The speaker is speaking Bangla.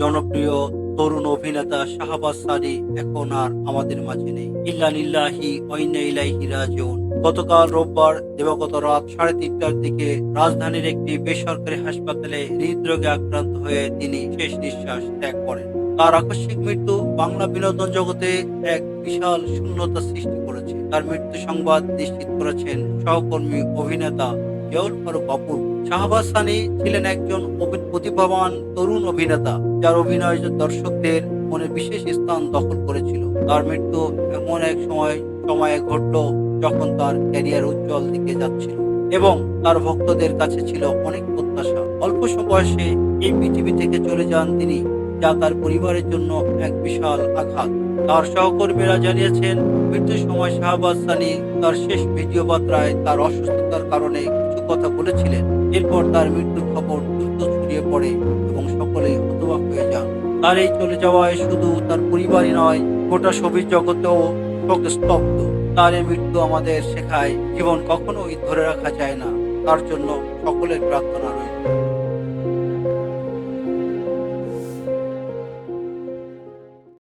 জনপ্রিয় তরুণ অভিনেতা শাহবাজ সারি এখন আর আমাদের মাঝে নেই। ইল্লা লিল্লাহি ওয়াইন্না ইলাইহি রাজিউন। গতকাল রোববার দিবাগত রাত সাড়ে তিনটার দিকে রাজধানীর একটি বেসরকারি হাসপাতালে হৃদরোগে আক্রান্ত হয়ে তিনি শেষ নিঃশ্বাস ত্যাগ করেন। তার আকস্মিক মৃত্যু বাংলা বিনোদন জগতে এক বিশাল শূন্যতা সৃষ্টি করেছে। তার মৃত্যু সংবাদ নিশ্চিত করেছেন সহকর্মী অভিনেতা জিয়াউল ফারুক অপুর শাহবাজ সানি ছিলেন একজন প্রতিভাবান তরুণ অভিনেতা, যার অভিনয় দর্শকদের মনে বিশেষ স্থান দখল করেছিল। তার মৃত্যু এমন এক সময় সময়ে ঘটল যখন তার ক্যারিয়ার উজ্জ্বল দিকে যাচ্ছিল এবং তার ভক্তদের কাছে ছিল অনেক প্রত্যাশা। অল্প বয়সে এই পৃথিবী থেকে চলে যান তিনি, যা তার পরিবারের জন্য এক বিশাল আঘাত। তার সহকর্মীরা জানিয়েছেন, মৃত্যুর সময় শাহবাজ সানি তার শেষ ভিডিও বার্তায় তার অসুস্থতার কারণে কিছু কথা বলেছিলেন। এরপর তার মৃত্যুর খবর দ্রুত ছড়িয়ে পড়ে এবং সকলেই হতবাক হয়ে যান। তার এই চলে যাওয়ায় শুধু তার পরিবারই নয়, গোটা ছবির জগতেও স্তব্ধ তার এই মৃত্যু আমাদের শেখায়, জীবন কখনোই ধরে রাখা যায় না। তার জন্য সকলের প্রার্থনা রইল।